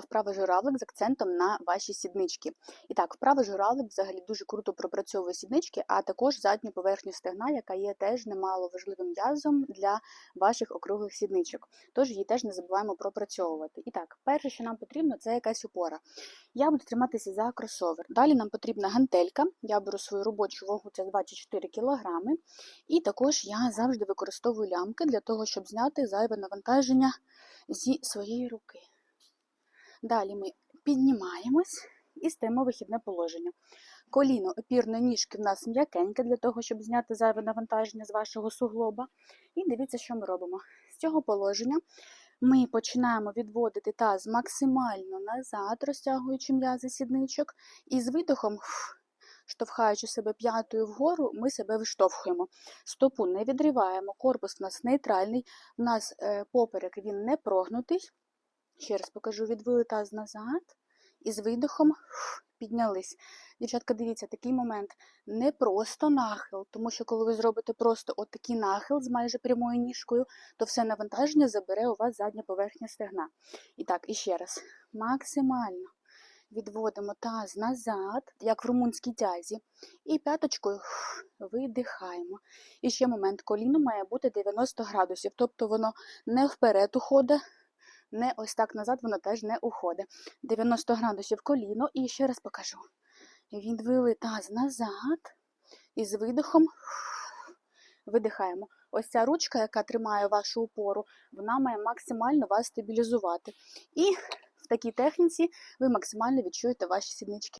вправа журавлик з акцентом на ваші сіднички. І так, вправа журавлик взагалі дуже круто пропрацьовує сіднички, а також задню поверхню стегна, яка є теж немало важливим м'язом для ваших округлих сідничок. Тож її теж не забуваємо пропрацьовувати. І так, перше, що нам потрібно, це якась опора. Я буду триматися за кросовер. Далі нам потрібна гантелька. Я беру свою робочу вагу, це 24 кг. І також я завжди використовую лямки для того, щоб зняти зайве навантаження зі своєї руки. Далі ми піднімаємось і стаємо вихідне положення. Коліно опірної ніжки в нас м'якеньке для того, щоб зняти зайве навантаження з вашого суглоба. І дивіться, що ми робимо. З цього положення ми починаємо відводити таз максимально назад, розтягуючи м'язи сідничок, і з видохом, штовхаючи себе п'ятою вгору, ми себе виштовхуємо. Стопу не відриваємо, корпус у нас нейтральний, у нас поперек він не прогнутий. Ще раз покажу, відвели таз назад і з видихом піднялись. Дівчатка, дивіться, такий момент не просто нахил, тому що коли ви зробите просто от такий нахил з майже прямою ніжкою, то все навантаження забере у вас задня поверхня стегна. І так, і ще раз, максимально відводимо таз назад, як в румунській тязі, і п'яточкою видихаємо. І ще момент, коліно має бути 90 градусів, тобто воно не вперед уходить, не ось так назад, воно теж не уходить. 90 градусів коліно, і ще раз покажу. Відвели таз назад і з видихом видихаємо. Ось ця ручка, яка тримає вашу опору, вона має максимально вас стабілізувати. І в такій техніці ви максимально відчуєте ваші сіднички.